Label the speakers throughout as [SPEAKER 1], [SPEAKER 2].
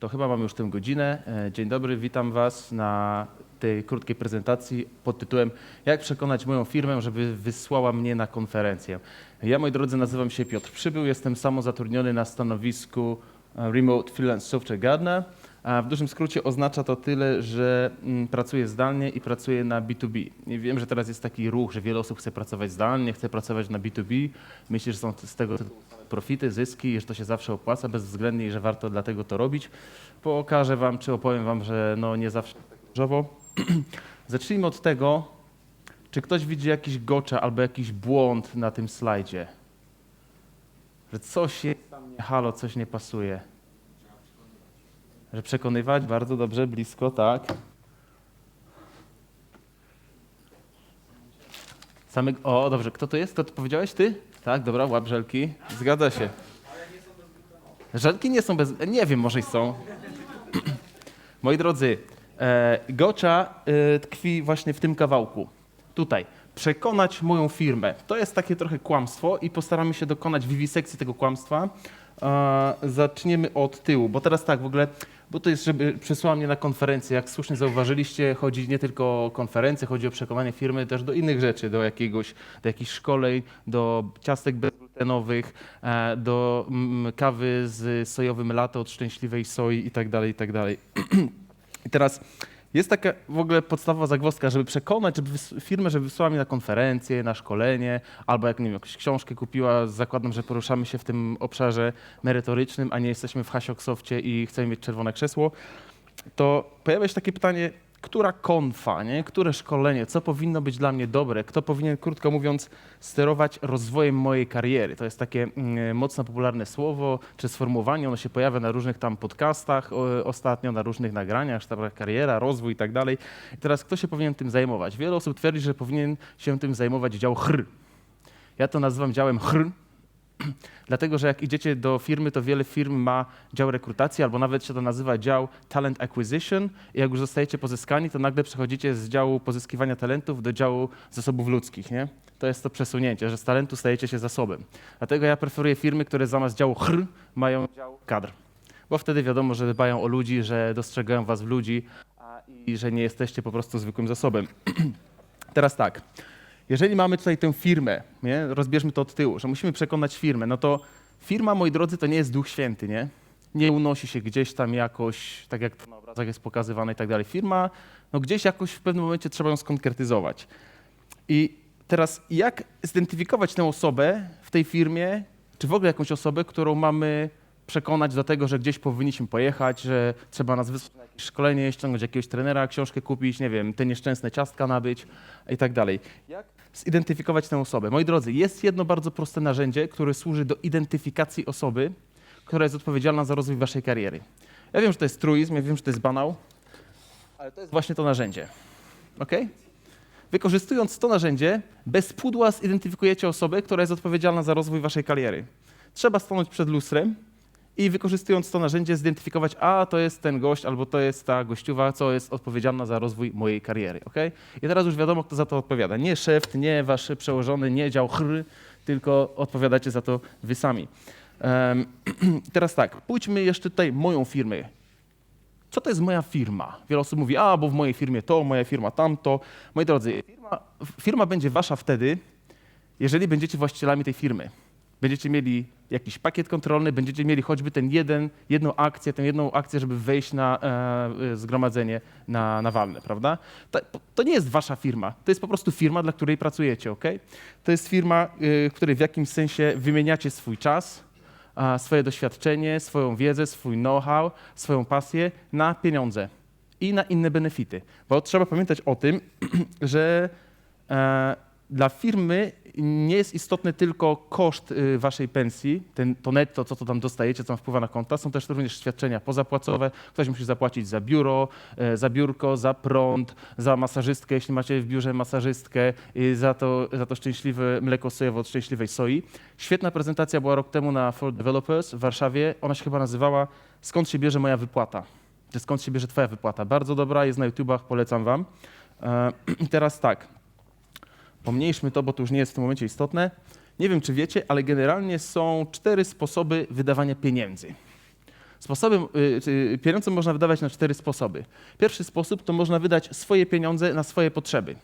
[SPEAKER 1] To chyba mamy już tę godzinę. E, Dzień dobry, witam Was na tej krótkiej prezentacji pod tytułem Jak przekonać moją firmę, żeby wysłała mnie na konferencję. Ja, moi drodzy, nazywam się Piotr Przybył, jestem samozatrudniony na stanowisku e, Remote Freelance Software Gardener. W dużym skrócie oznacza to tyle, że mm, pracuję zdalnie i pracuję na B2B. I wiem, że teraz jest taki ruch, że wiele osób chce pracować zdalnie, chce pracować na B2B. Myślę, że są z tego profity, zyski, że to się zawsze opłaca bezwzględnie i że warto dlatego to robić. Pokażę Wam, czy opowiem Wam, że no nie zawsze tak różowo. Zacznijmy od tego, czy ktoś widzi jakiś gocza albo jakiś błąd na tym slajdzie. Że coś jest tam nie halo, coś nie pasuje. Że przekonywać, bardzo dobrze, blisko, tak. Samych, o, dobrze, kto to jest? To powiedziałeś? Ty? Tak, dobra, łap żelki. Zgadza się. Żelki nie są bez... Nie wiem, może i są. Moi drodzy, e, gocza e, tkwi właśnie w tym kawałku. Tutaj. Przekonać moją firmę. To jest takie trochę kłamstwo i postaramy się dokonać wiwisekcji tego kłamstwa. E, zaczniemy od tyłu, bo teraz tak w ogóle, bo to jest, żeby przysłała mnie na konferencję. Jak słusznie zauważyliście, chodzi nie tylko o konferencję, chodzi o przekonanie firmy też do innych rzeczy, do jakiegoś, do jakichś szkoleń, do ciastek bezglutenowych, e, do mm, kawy z sojowym latte od szczęśliwej soi i tak dalej, i tak. I teraz jest taka w ogóle podstawowa zagwozdka, żeby przekonać żeby firmę, żeby wysłała mnie na konferencję, na szkolenie, albo jak nie wiem, jakąś książkę kupiła, zakładam, że poruszamy się w tym obszarze merytorycznym, a nie jesteśmy w Hasiok-softie i chcemy mieć czerwone krzesło, to pojawia się takie pytanie, która konfa, nie? które szkolenie, co powinno być dla mnie dobre, kto powinien, krótko mówiąc, sterować rozwojem mojej kariery. To jest takie mm, mocno popularne słowo czy sformułowanie, ono się pojawia na różnych tam podcastach ostatnio, na różnych nagraniach, sztabach kariera, rozwój i tak dalej. I teraz kto się powinien tym zajmować? Wiele osób twierdzi, że powinien się tym zajmować dział chr. Ja to nazywam działem chr, Dlatego, że jak idziecie do firmy, to wiele firm ma dział rekrutacji, albo nawet się to nazywa dział talent acquisition. I jak już zostajecie pozyskani, to nagle przechodzicie z działu pozyskiwania talentów do działu zasobów ludzkich. Nie? To jest to przesunięcie, że z talentu stajecie się zasobem. Dlatego ja preferuję firmy, które zamiast działu chr mają dział kadr. Bo wtedy wiadomo, że dbają o ludzi, że dostrzegają was w ludzi i że nie jesteście po prostu zwykłym zasobem. Teraz tak. Jeżeli mamy tutaj tę firmę, nie? rozbierzmy to od tyłu, że musimy przekonać firmę, no to firma, moi drodzy, to nie jest Duch Święty, nie? Nie unosi się gdzieś tam jakoś, tak jak to na obrazach jest pokazywane i tak dalej. Firma, no gdzieś jakoś w pewnym momencie trzeba ją skonkretyzować. I teraz jak zidentyfikować tę osobę w tej firmie, czy w ogóle jakąś osobę, którą mamy przekonać do tego, że gdzieś powinniśmy pojechać, że trzeba nas wysłać na jakieś szkolenie, ściągnąć jakiegoś trenera, książkę kupić, nie wiem, te nieszczęsne ciastka nabyć i tak dalej. Jak zidentyfikować tę osobę? Moi drodzy, jest jedno bardzo proste narzędzie, które służy do identyfikacji osoby, która jest odpowiedzialna za rozwój waszej kariery. Ja wiem, że to jest truizm, ja wiem, że to jest banał, ale to jest właśnie to narzędzie. ok? Wykorzystując to narzędzie, bez pudła zidentyfikujecie osobę, która jest odpowiedzialna za rozwój waszej kariery. Trzeba stanąć przed lustrem i wykorzystując to narzędzie zidentyfikować, a to jest ten gość albo to jest ta gościuwa, co jest odpowiedzialna za rozwój mojej kariery. Okay? I teraz już wiadomo, kto za to odpowiada. Nie szef, nie wasz przełożony, nie dział chr, tylko odpowiadacie za to wy sami. Em, teraz tak, pójdźmy jeszcze tutaj moją firmę. Co to jest moja firma? Wiele osób mówi, a bo w mojej firmie to, moja firma tamto. Moi drodzy, firma, firma będzie wasza wtedy, jeżeli będziecie właścicielami tej firmy. Będziecie mieli jakiś pakiet kontrolny, będziecie mieli choćby ten jeden, jedną akcję, tę jedną akcję, żeby wejść na e, zgromadzenie na, na walne, prawda? To, to nie jest wasza firma, to jest po prostu firma, dla której pracujecie, ok? To jest firma, y, której w jakimś sensie wymieniacie swój czas, a, swoje doświadczenie, swoją wiedzę, swój know-how, swoją pasję na pieniądze i na inne benefity. Bo trzeba pamiętać o tym, że e, dla firmy nie jest istotny tylko koszt y, waszej pensji, ten, to netto, co to tam dostajecie, co tam wpływa na konta, są też również świadczenia pozapłacowe. Ktoś musi zapłacić za biuro, e, za biurko, za prąd, za masażystkę, jeśli macie w biurze masażystkę, i za to, za to szczęśliwe mleko sojowe od szczęśliwej soi. Świetna prezentacja była rok temu na For Developers w Warszawie. Ona się chyba nazywała Skąd się bierze moja wypłata? Czy skąd się bierze twoja wypłata? Bardzo dobra, jest na YouTubach, polecam wam. E, I teraz tak, pomniejszmy to, bo to już nie jest w tym momencie istotne. Nie wiem, czy wiecie, ale generalnie są cztery sposoby wydawania pieniędzy. Sposobem, y, y, pieniądze można wydawać na cztery sposoby. Pierwszy sposób to można wydać swoje pieniądze na swoje potrzeby.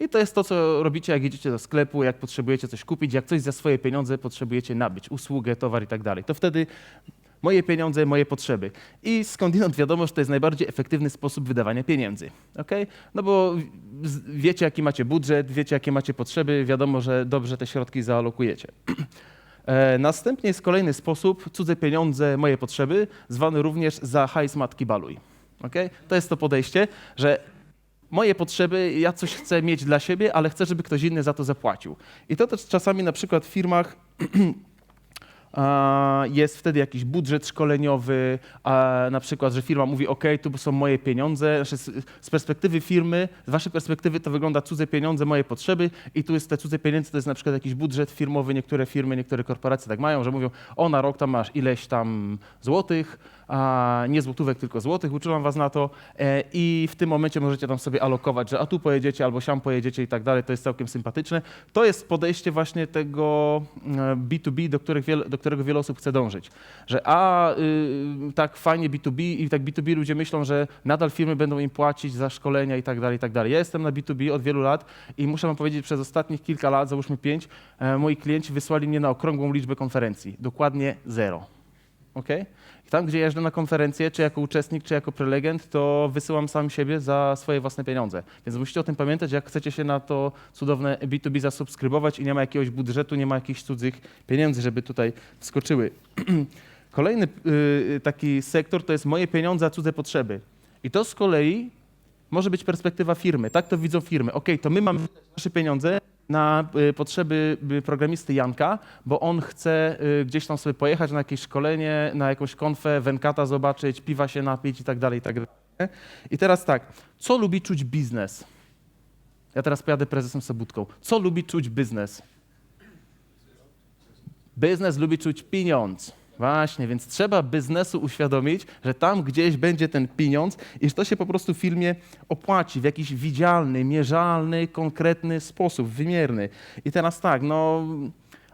[SPEAKER 1] I to jest to, co robicie, jak idziecie do sklepu, jak potrzebujecie coś kupić, jak coś za swoje pieniądze potrzebujecie nabyć, usługę, towar i tak dalej. To wtedy moje pieniądze, moje potrzeby. I skądinąd wiadomo, że to jest najbardziej efektywny sposób wydawania pieniędzy. Okay? No bo wiecie, jaki macie budżet, wiecie, jakie macie potrzeby, wiadomo, że dobrze te środki zaalokujecie. E, Następnie jest kolejny sposób, cudze pieniądze, moje potrzeby, zwany również za hajs matki baluj. Okay? To jest to podejście, że moje potrzeby, ja coś chcę mieć dla siebie, ale chcę, żeby ktoś inny za to zapłacił. I to też czasami na przykład w firmach jest wtedy jakiś budżet szkoleniowy, na przykład, że firma mówi, OK, tu są moje pieniądze, znaczy z, perspektywy firmy, z waszej perspektywy to wygląda cudze pieniądze, moje potrzeby i tu jest te cudze pieniądze, to jest na przykład jakiś budżet firmowy, niektóre firmy, niektóre korporacje tak mają, że mówią, o na rok tam masz ileś tam złotych, nie złotówek, tylko złotych, uczulam was na to e, i w tym momencie możecie tam sobie alokować, że a tu pojedziecie albo siam pojedziecie i tak dalej, to jest całkiem sympatyczne. To jest podejście właśnie tego e, B2B, do, których wiele, do którego wiele osób chce dążyć. Że a y, tak fajnie B2B i tak B2B ludzie myślą, że nadal firmy będą im płacić za szkolenia i tak dalej, i tak dalej. Ja jestem na B2B od wielu lat i muszę wam powiedzieć, przez ostatnich kilka lat, załóżmy pięć, e, moi klienci wysłali mnie na okrągłą liczbę konferencji. Dokładnie zero. Okay? Tam, gdzie jeżdżę na konferencję, czy jako uczestnik, czy jako prelegent, to wysyłam sam siebie za swoje własne pieniądze. Więc musicie o tym pamiętać, jak chcecie się na to cudowne B2B zasubskrybować i nie ma jakiegoś budżetu, nie ma jakichś cudzych pieniędzy, żeby tutaj wskoczyły. Kolejny y, taki sektor to jest moje pieniądze, a cudze potrzeby. I to z kolei może być perspektywa firmy. Tak to widzą firmy. OK, to my mamy nasze pieniądze na y, potrzeby y, programisty Janka, bo on chce y, gdzieś tam sobie pojechać na jakieś szkolenie, na jakąś konfę, Wenkata zobaczyć, piwa się napić i tak dalej, i tak dalej. I teraz tak, co lubi czuć biznes? Ja teraz pojadę prezesem Sobutką. Co lubi czuć biznes? Biznes lubi czuć pieniądz. Właśnie, więc trzeba biznesu uświadomić, że tam gdzieś będzie ten pieniądz i że to się po prostu firmie opłaci w jakiś widzialny, mierzalny, konkretny sposób, wymierny. I teraz tak, no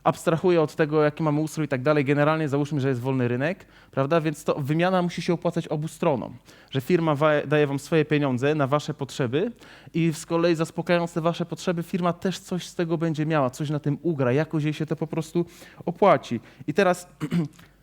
[SPEAKER 1] abstrahuję od tego, jaki mamy ustrój i tak dalej. Generalnie załóżmy, że jest wolny rynek, prawda? Więc to wymiana musi się opłacać obu stronom. Że firma daje wam swoje pieniądze na wasze potrzeby i z kolei zaspokajając te wasze potrzeby, firma też coś z tego będzie miała, coś na tym ugra, jakoś jej się to po prostu opłaci. I teraz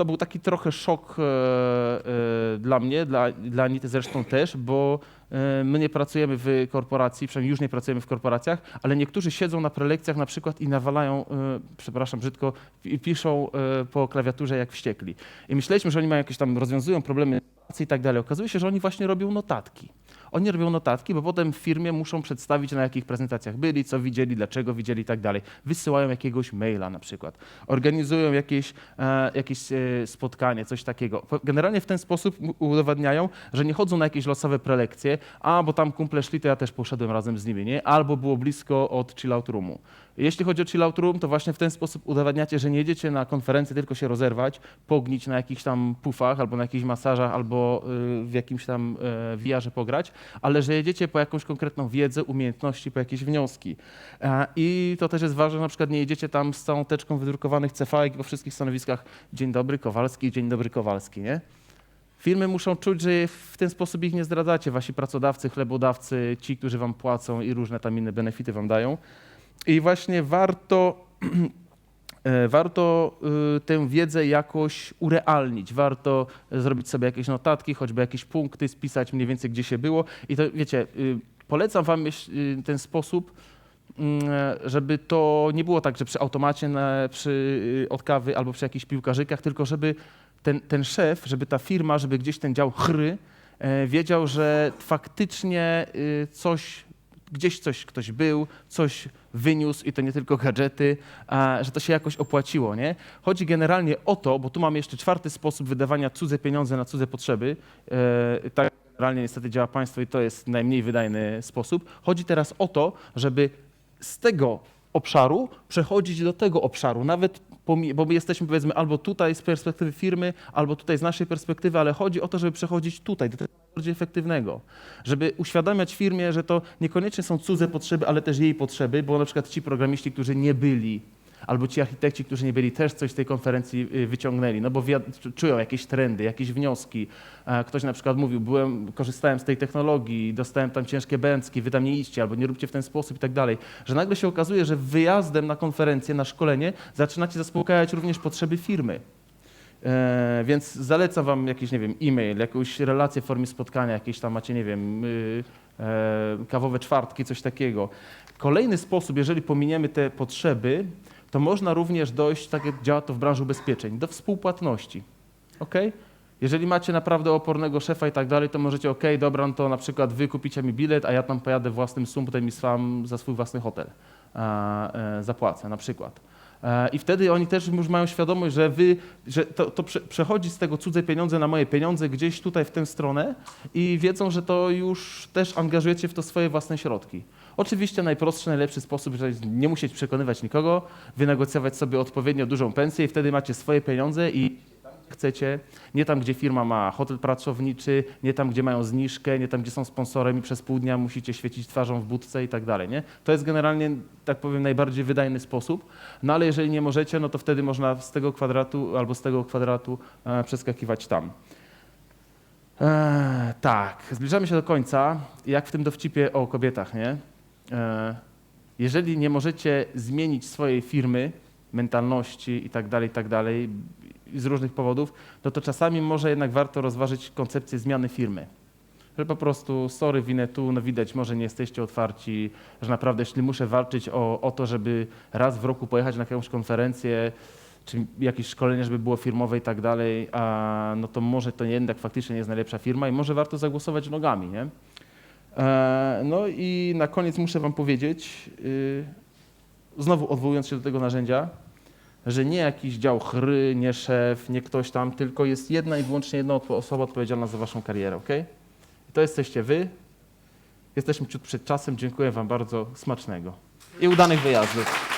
[SPEAKER 1] to był taki trochę szok e, e, dla mnie, dla, dla Anity zresztą też, bo e, my nie pracujemy w korporacji, przynajmniej już nie pracujemy w korporacjach, ale niektórzy siedzą na prelekcjach na przykład i nawalają, e, przepraszam brzydko, i piszą e, po klawiaturze jak wściekli. I myśleliśmy, że oni mają jakieś tam, rozwiązują problemy i tak dalej. Okazuje się, że oni właśnie robią notatki. Oni robią notatki, bo potem w firmie muszą przedstawić, na jakich prezentacjach byli, co widzieli, dlaczego widzieli i tak dalej. Wysyłają jakiegoś maila na przykład. Organizują jakieś, e, jakieś e, spotkanie, coś takiego. Generalnie w ten sposób udowadniają, że nie chodzą na jakieś losowe prelekcje, a bo tam kumple szli, to ja też poszedłem razem z nimi, nie? Albo było blisko od chill out roomu. Jeśli chodzi o chill out room, to właśnie w ten sposób udowadniacie, że nie jedziecie na konferencję tylko się rozerwać, pognić na jakichś tam pufach, albo na jakichś masażach, albo y, w jakimś tam y, VR-ze pograć, ale że jedziecie po jakąś konkretną wiedzę, umiejętności, po jakieś wnioski. E, I to też jest ważne, na przykład nie jedziecie tam z całą teczką wydrukowanych CV po wszystkich stanowiskach dzień dobry Kowalski, dzień dobry Kowalski, nie? Firmy muszą czuć, że w ten sposób ich nie zdradzacie. Wasi pracodawcy, chlebodawcy, ci, którzy wam płacą i różne tam inne benefity wam dają. I właśnie warto, warto y, tę wiedzę jakoś urealnić. Warto zrobić sobie jakieś notatki, choćby jakieś punkty, spisać mniej więcej, gdzie się było. I to wiecie, y, polecam wam y, ten sposób, mm, żeby to nie było tak, że przy automacie przy, y, od kawy albo przy jakichś piłkarzykach, tylko żeby ten, ten szef, żeby ta firma, żeby gdzieś ten dział chry e, wiedział, że faktycznie coś, gdzieś coś ktoś był, coś wyniósł i to nie tylko gadżety, że to się jakoś opłaciło. Nie? Chodzi generalnie o to, bo tu mamy jeszcze czwarty sposób wydawania cudze pieniądze na cudze potrzeby. E, tak generalnie niestety działa państwo i to jest najmniej wydajny sposób. Chodzi teraz o to, żeby z tego obszaru przechodzić do tego obszaru, nawet bo my jesteśmy powiedzmy albo tutaj z perspektywy firmy, albo tutaj z naszej perspektywy, ale chodzi o to, żeby przechodzić tutaj, do tego bardziej efektywnego. Żeby uświadamiać firmie, że to niekoniecznie są cudze potrzeby, ale też jej potrzeby, bo na przykład ci programiści, którzy nie byli albo ci architekci, którzy nie byli, też coś z tej konferencji y, wyciągnęli, no bo czują jakieś trendy, jakieś wnioski. Ktoś na przykład mówił, byłem, korzystałem z tej technologii, dostałem tam ciężkie bęcki, wy tam nie idźcie, albo nie róbcie w ten sposób i tak dalej. Że nagle się okazuje, że wyjazdem na konferencję, na szkolenie zaczynacie zaspokajać również potrzeby firmy. E, więc zalecam wam jakiś, nie wiem, e-mail, jakąś relację w formie spotkania, jakieś tam macie, nie wiem, y, e, kawowe czwartki, coś takiego. Kolejny sposób, jeżeli pominiemy te potrzeby, to można również dojść, tak jak działa to w branży ubezpieczeń, do współpłatności. ok? Jeżeli macie naprawdę opornego szefa i tak dalej, to możecie, ok, dobra, no to na przykład wy kupicie mi bilet, a ja tam pojadę własnym sumptem i sam za swój własny hotel a, e, zapłacę na przykład. E, I wtedy oni też już mają świadomość, że wy, że to, to prze, przechodzi z tego cudze pieniądze na moje pieniądze gdzieś tutaj w tę stronę i wiedzą, że to już też angażujecie w to swoje własne środki. Oczywiście najprostszy, najlepszy sposób, żeby nie musieć przekonywać nikogo, wynegocjować sobie odpowiednio dużą pensję i wtedy macie swoje pieniądze i chcecie, nie tam, gdzie firma ma hotel pracowniczy, nie tam, gdzie mają zniżkę, nie tam, gdzie są sponsorem i przez pół dnia musicie świecić twarzą w budce i tak dalej, nie? To jest generalnie, tak powiem, najbardziej wydajny sposób, no ale jeżeli nie możecie, no to wtedy można z tego kwadratu albo z tego kwadratu e, przeskakiwać tam. E, tak, zbliżamy się do końca, jak w tym dowcipie o kobietach, nie? E, jeżeli nie możecie zmienić swojej firmy, mentalności i tak dalej, i tak dalej, z różnych powodów, no to czasami może jednak warto rozważyć koncepcję zmiany firmy. Że po prostu, sorry, winę tu, no widać, może nie jesteście otwarci, że naprawdę, jeśli muszę walczyć o, o to, żeby raz w roku pojechać na jakąś konferencję, czy jakieś szkolenie, żeby było firmowe i tak dalej, a, no to może to jednak faktycznie nie jest najlepsza firma i może warto zagłosować nogami, nie? E, no i na koniec muszę wam powiedzieć, y, znowu odwołując się do tego narzędzia, że nie jakiś dział chry, nie szef, nie ktoś tam, tylko jest jedna i wyłącznie jedna osoba odpowiedzialna za waszą karierę, ok? I to jesteście wy. Jesteśmy ciut przed czasem. Dziękuję wam bardzo. Smacznego. I udanych wyjazdów.